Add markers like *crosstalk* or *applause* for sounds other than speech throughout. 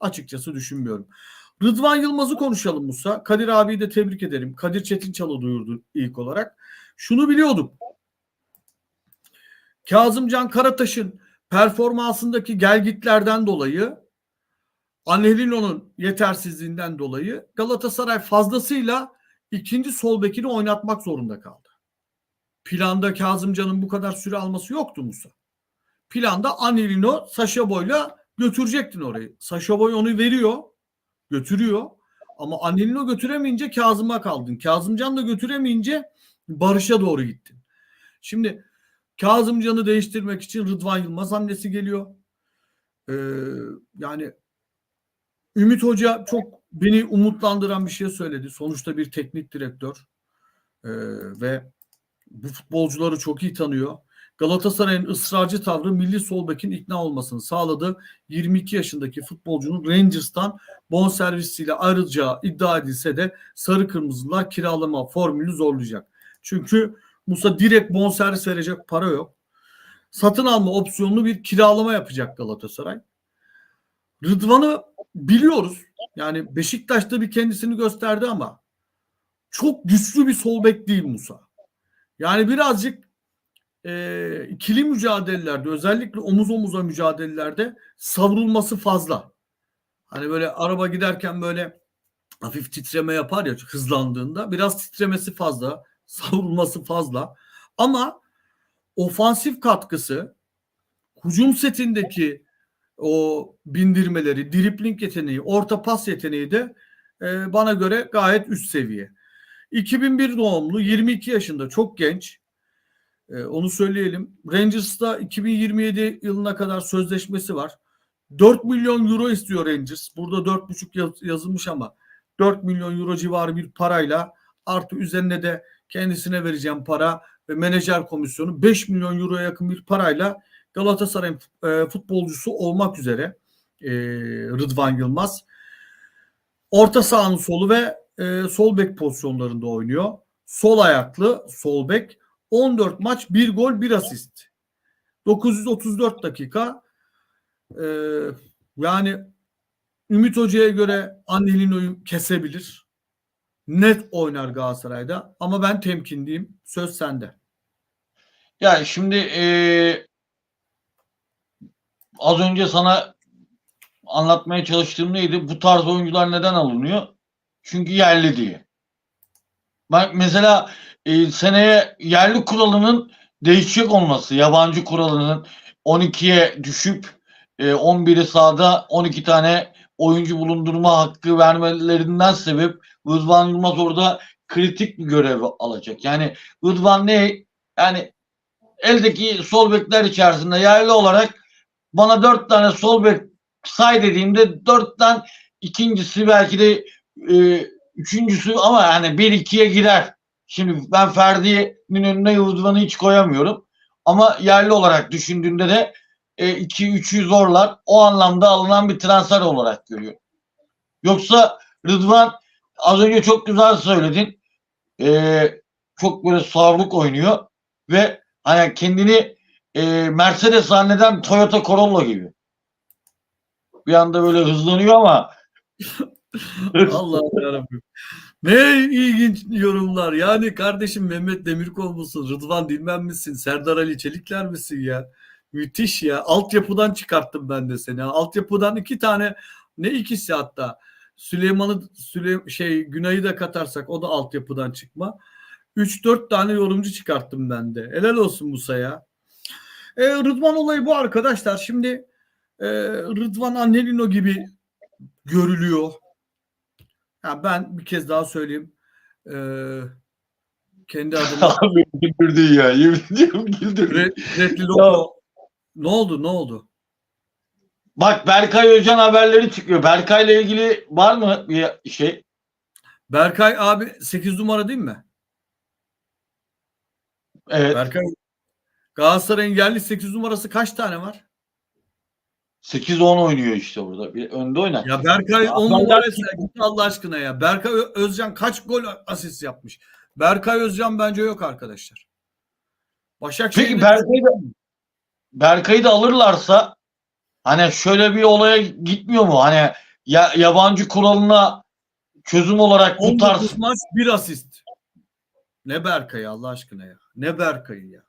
açıkçası düşünmüyorum. Rıdvan Yılmaz'ı konuşalım Musa. Kadir abiyi de tebrik ederim. Kadir Çetinçal'ı duyurdu ilk olarak. Şunu biliyordum. Kazımcan Karataş'ın performansındaki gelgitlerden dolayı Angelino'nun yetersizliğinden dolayı Galatasaray fazlasıyla ikinci sol bekini oynatmak zorunda kaldı. Planda Kazımcan'ın bu kadar süre alması yoktu Musa. Planda Angelino Saşa Boy'la götürecektin orayı. Saşa Boy onu veriyor, götürüyor. Ama Angelino götüremeyince Kazım'a kaldın. Kazımcan da götüremeyince Barış'a doğru gittin. Şimdi Kazımcan'ı değiştirmek için Rıdvan Yılmaz hamlesi geliyor. Ee, yani Ümit Hoca çok beni umutlandıran bir şey söyledi. Sonuçta bir teknik direktör Ee, ve bu futbolcuları çok iyi tanıyor. Galatasaray'ın ısrarcı tavrı milli sol bekin ikna olmasını sağladı. 22 yaşındaki futbolcunun Rangers'tan bonservisiyle ayrılacağı iddia edilse de sarı kırmızılar kiralama formülünü zorlayacak. Çünkü Musa direkt bonservis verecek para yok. Satın alma opsiyonlu bir kiralama yapacak Galatasaray. Rıdvan'ı biliyoruz. Yani Beşiktaş'ta bir kendisini gösterdi ama çok güçlü bir sol bek değil Musa. Yani birazcık e, ikili mücadelelerde özellikle omuz omuza mücadelelerde savrulması fazla. Hani böyle araba giderken böyle hafif titreme yapar ya hızlandığında biraz titremesi fazla, *laughs* savrulması fazla. Ama ofansif katkısı hücum setindeki o bindirmeleri, dripling yeteneği, orta pas yeteneği de e, bana göre gayet üst seviye. 2001 doğumlu, 22 yaşında, çok genç. E, onu söyleyelim. Rangers'ta 2027 yılına kadar sözleşmesi var. 4 milyon euro istiyor Rangers. Burada 4,5 yaz, yazılmış ama 4 milyon euro civarı bir parayla artı üzerine de kendisine vereceğim para ve menajer komisyonu 5 milyon euroya yakın bir parayla Galatasaray'ın e, futbolcusu olmak üzere e, Rıdvan Yılmaz. Orta sahanın solu ve e, sol bek pozisyonlarında oynuyor. Sol ayaklı sol bek 14 maç 1 gol 1 asist. 934 dakika e, yani Ümit Hoca'ya göre Angelino'yu kesebilir. Net oynar Galatasaray'da ama ben temkinliyim. Söz sende. Yani şimdi eee az önce sana anlatmaya çalıştığım neydi? Bu tarz oyuncular neden alınıyor? Çünkü yerli diye. Ben mesela e, seneye yerli kuralının değişecek olması, yabancı kuralının 12'ye düşüp e, 11'i sahada 12 tane oyuncu bulundurma hakkı vermelerinden sebep Rıdvan Yılmaz orada kritik bir görev alacak. Yani Rıdvan ne? Yani eldeki sol bekler içerisinde yerli olarak bana dört tane sol bek say dediğimde dörtten ikincisi belki de e, üçüncüsü ama yani bir ikiye girer. Şimdi ben Ferdi'nin önüne Rıdvan'ı hiç koyamıyorum. Ama yerli olarak düşündüğünde de 2-3'ü zorlar. O anlamda alınan bir transfer olarak görüyor. Yoksa Rıdvan az önce çok güzel söyledin. Ee, çok böyle savruk oynuyor ve hani kendini e, Mercedes zanneden Toyota Corolla gibi. Bir anda böyle hızlanıyor ama Allah'ım yarabbim. Ne ilginç yorumlar. Yani kardeşim Mehmet Demirkol musun? Rıdvan Dilmen misin? Serdar Ali Çelikler misin ya? Müthiş ya. Altyapıdan çıkarttım ben de seni. Altyapıdan iki tane ne ikisi hatta. Süleyman'ı Süle, şey Günay'ı da katarsak o da altyapıdan çıkma. 3-4 tane yorumcu çıkarttım ben de. Helal olsun Musa'ya. E, Rıdvan olayı bu arkadaşlar. Şimdi e, Rıdvan Annelino gibi görülüyor. Ya ben bir kez daha söyleyeyim. E, kendi *laughs* adıma abi güldürdün ya. Yemin ediyorum güldürdün. Red. Ne oldu? Ne oldu? Bak Berkay Özcan haberleri çıkıyor. Berkay'la ilgili var mı bir şey? Berkay abi 8 numara değil mi? Evet. Berkay Galatasaray'ın yerli 8 numarası kaç tane var? 8-10 oynuyor işte burada. Bir önde oynar. Ya Berkay Ya 10 Berkay- numaraysa git Allah aşkına ya. Berkay Özcan kaç gol asist yapmış? Berkay Özcan bence yok arkadaşlar. Başakşehir'de Peki Berkay'ı da, Berkay'ı da alırlarsa hani şöyle bir olaya gitmiyor mu? Hani ya, yabancı kuralına çözüm olarak bu 19 tarz maç bir asist. Ne Berkay Allah aşkına ya. Ne Berkay'ı ya.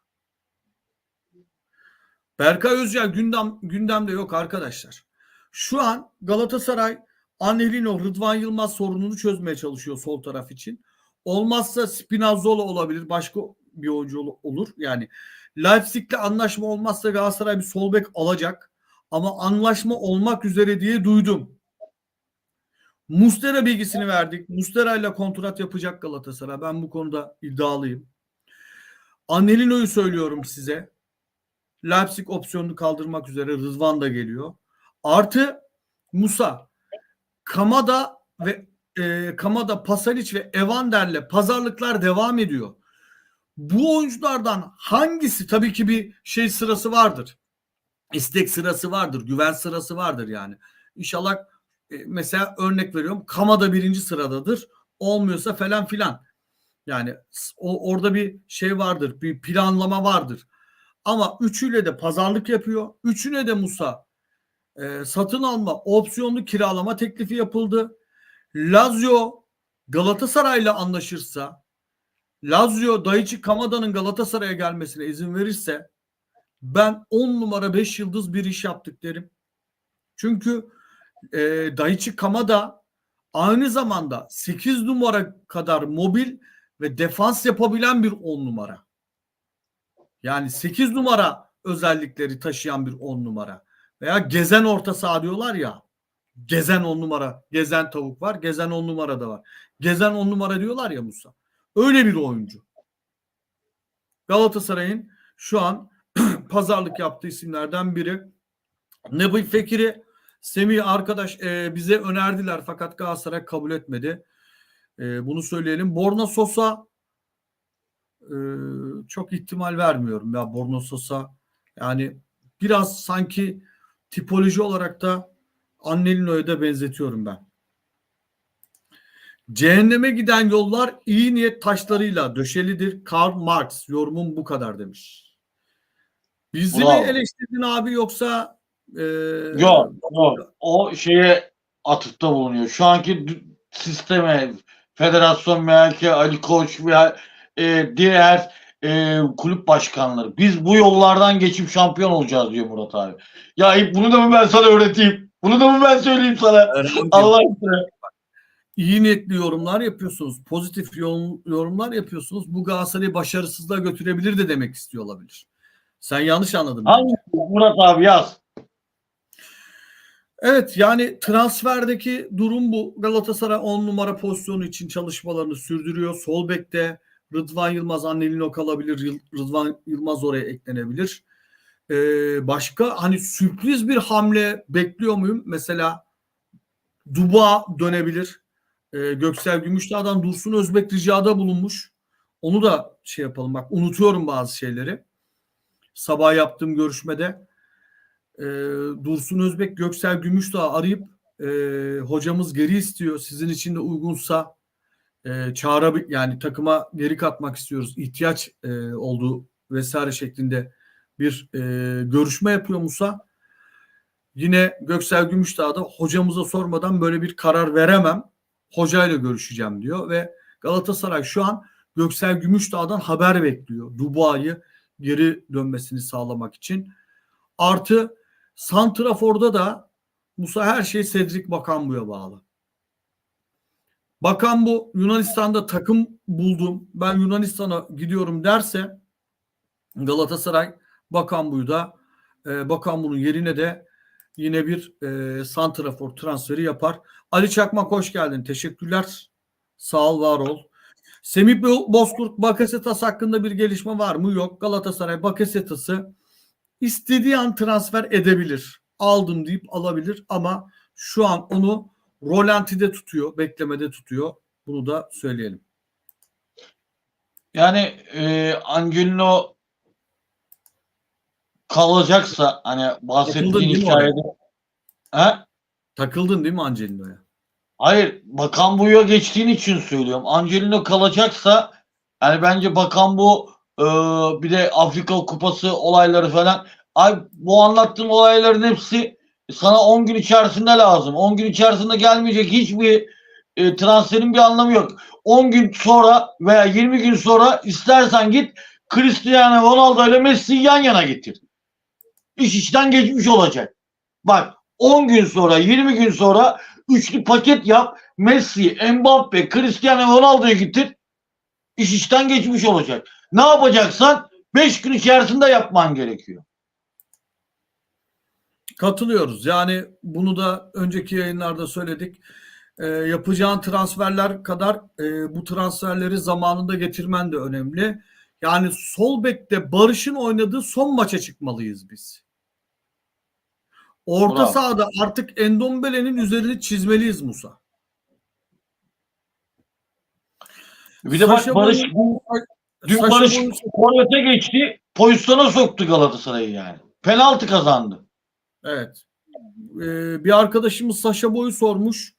Berkay Özcan gündem gündemde yok arkadaşlar. Şu an Galatasaray Anelino Rıdvan Yılmaz sorununu çözmeye çalışıyor sol taraf için. Olmazsa Spinazzola olabilir. Başka bir oyuncu ol- olur. Yani Leipzig'le anlaşma olmazsa Galatasaray bir sol bek alacak. Ama anlaşma olmak üzere diye duydum. Mustera bilgisini verdik. Mustera ile kontrat yapacak Galatasaray. Ben bu konuda iddialıyım. Anelino'yu söylüyorum size. Leipzig opsiyonunu kaldırmak üzere Rızvan da geliyor. Artı Musa, Kamada ve e, Kamada, Pasalic ve Evander'le pazarlıklar devam ediyor. Bu oyunculardan hangisi tabii ki bir şey sırası vardır. İstek sırası vardır, güven sırası vardır yani. İnşallah e, mesela örnek veriyorum Kamada birinci sıradadır. Olmuyorsa falan filan. Yani o, orada bir şey vardır, bir planlama vardır. Ama üçüyle de pazarlık yapıyor. Üçüne de Musa e, satın alma, opsiyonlu kiralama teklifi yapıldı. Lazio Galatasaray'la anlaşırsa Lazio Daichi Kamada'nın Galatasaray'a gelmesine izin verirse ben 10 numara 5 yıldız bir iş yaptık derim. Çünkü e, Daichi Kamada aynı zamanda 8 numara kadar mobil ve defans yapabilen bir 10 numara. Yani 8 numara özellikleri taşıyan bir 10 numara. Veya gezen orta saha diyorlar ya. Gezen 10 numara. Gezen tavuk var. Gezen 10 numara da var. Gezen 10 numara diyorlar ya Musa. Öyle bir oyuncu. Galatasaray'ın şu an *clears throat* pazarlık yaptığı isimlerden biri. Nebi Fekir'i Semih arkadaş e, bize önerdiler fakat Galatasaray kabul etmedi. E, bunu söyleyelim. Borna Sosa e, çok ihtimal vermiyorum ya Borna Sosa. Yani biraz sanki tipoloji olarak da Annelino'ya da benzetiyorum ben. Cehenneme giden yollar iyi niyet taşlarıyla döşelidir. Karl Marx yorumum bu kadar demiş. Bizi Bravo. mi eleştirdin abi yoksa e, Yok, yok. O şeye atıfta bulunuyor. Şu anki sisteme, federasyon veya ki Ali Koç veya e, diğer e, kulüp başkanları. Biz bu yollardan geçip şampiyon olacağız diyor Murat abi. Ya bunu da mı ben sana öğreteyim? Bunu da mı ben söyleyeyim sana? Allah aşkına. iyi niyetli yorumlar yapıyorsunuz. Pozitif yorum- yorumlar yapıyorsunuz. Bu Galatasaray'ı başarısızlığa götürebilir de demek istiyor olabilir. Sen yanlış anladın. Hangi Murat abi yaz. Evet yani transferdeki durum bu. Galatasaray 10 numara pozisyonu için çalışmalarını sürdürüyor. Sol bekte Rıdvan Yılmaz, Annelino kalabilir. Rıdvan Yılmaz oraya eklenebilir. Ee, başka hani sürpriz bir hamle bekliyor muyum? Mesela Duba dönebilir. Ee, Göksel Gümüşdağ'dan Dursun Özbek ricada bulunmuş. Onu da şey yapalım. Bak unutuyorum bazı şeyleri. Sabah yaptığım görüşmede e, Dursun Özbek Göksel Gümüşdağ arayıp e, hocamız geri istiyor. Sizin için de uygunsa e, çağıra yani takıma geri katmak istiyoruz. İhtiyaç e, olduğu vesaire şeklinde bir e, görüşme yapıyor Musa. Yine Göksel Gümüşdağ da hocamıza sormadan böyle bir karar veremem. Hocayla görüşeceğim diyor ve Galatasaray şu an Göksel Gümüşdağ'dan haber bekliyor. Dubai'yi geri dönmesini sağlamak için. Artı Santrafor'da da Musa her şey Cedric Bakambu'ya bağlı. Bakambu Yunanistan'da takım buldum. Ben Yunanistan'a gidiyorum derse Galatasaray Bakambu'yu da e, Bakambu'nun yerine de yine bir e, Santrafor transferi yapar. Ali Çakmak hoş geldin. Teşekkürler. Sağ ol, var ol. Semih Bo- Bozkurt Bakasetas hakkında bir gelişme var mı? Yok. Galatasaray Bakasetas'ı istediği an transfer edebilir. Aldım deyip alabilir ama şu an onu rolantide tutuyor, beklemede tutuyor. Bunu da söyleyelim. Yani e, Angelino kalacaksa hani Takıldın bahsettiğin mi hikayede He? Takıldın değil mi Angelino'ya? Hayır, Bakan Bu'ya geçtiğin için söylüyorum. Angelino kalacaksa yani bence Bakan Bu e, bir de Afrika Kupası olayları falan. Ay bu anlattığım olayların hepsi sana 10 gün içerisinde lazım. 10 gün içerisinde gelmeyecek hiçbir e, transferin bir anlamı yok. 10 gün sonra veya 20 gün sonra istersen git Cristiano Ronaldo ile Messi'yi yan yana getir. İş işten geçmiş olacak. Bak 10 gün sonra 20 gün sonra üçlü paket yap. Messi, Mbappe, Cristiano Ronaldo'yu getir. İş işten geçmiş olacak. Ne yapacaksan 5 gün içerisinde yapman gerekiyor. Katılıyoruz. Yani bunu da önceki yayınlarda söyledik. Ee, yapacağın transferler kadar e, bu transferleri zamanında getirmen de önemli. Yani sol bekte Barış'ın oynadığı son maça çıkmalıyız biz. Orta Bravo. sahada artık Endombele'nin üzerini çizmeliyiz Musa. Bir de bak Barış bu dün Saşa Barış forvete geçti. Pozisyona soktu Galatasaray'ı yani. Penaltı kazandı. Evet. Ee, bir arkadaşımız Saşa Boy'u sormuş.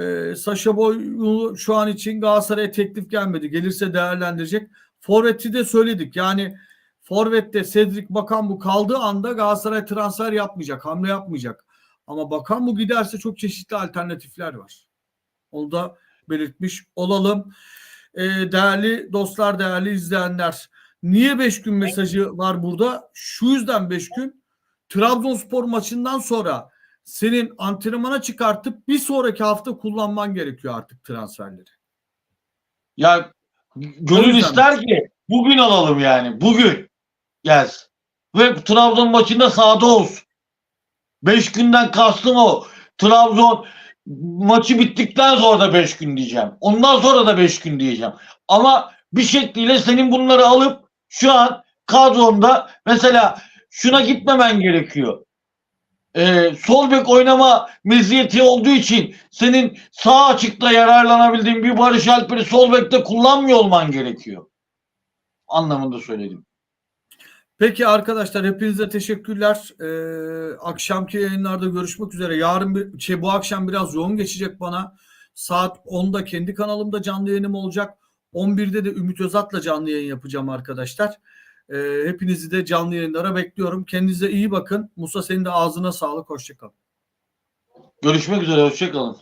Ee, Saşa Boy şu an için Galatasaray'a teklif gelmedi. Gelirse değerlendirecek. Forvet'i de söyledik. Yani Forvet'te Cedric Bakan bu kaldığı anda Galatasaray transfer yapmayacak, hamle yapmayacak. Ama Bakan bu giderse çok çeşitli alternatifler var. Onu da belirtmiş olalım. Ee, değerli dostlar, değerli izleyenler. Niye 5 gün mesajı var burada? Şu yüzden 5 gün. Trabzonspor maçından sonra senin antrenmana çıkartıp bir sonraki hafta kullanman gerekiyor artık transferleri. Ya gönül ister ki bugün alalım yani. Bugün gelsin. Ve Trabzon maçında sahada olsun. 5 günden kastım o. Trabzon maçı bittikten sonra da 5 gün diyeceğim. Ondan sonra da 5 gün diyeceğim. Ama bir şekliyle senin bunları alıp şu an kadronda mesela şuna gitmemen gerekiyor. Ee, sol bek oynama meziyeti olduğu için senin sağ açıkta yararlanabildiğin bir Barış Alper'i sol bekte kullanmıyor olman gerekiyor. Anlamında söyledim. Peki arkadaşlar hepinize teşekkürler. Ee, akşamki yayınlarda görüşmek üzere. Yarın bir, şey, bu akşam biraz yoğun geçecek bana. Saat 10'da kendi kanalımda canlı yayınım olacak. 11'de de Ümit Özat'la canlı yayın yapacağım arkadaşlar. Ee, hepinizi de canlı yayınlara bekliyorum. Kendinize iyi bakın. Musa senin de ağzına sağlık. Hoşçakalın. Görüşmek üzere. Hoşçakalın.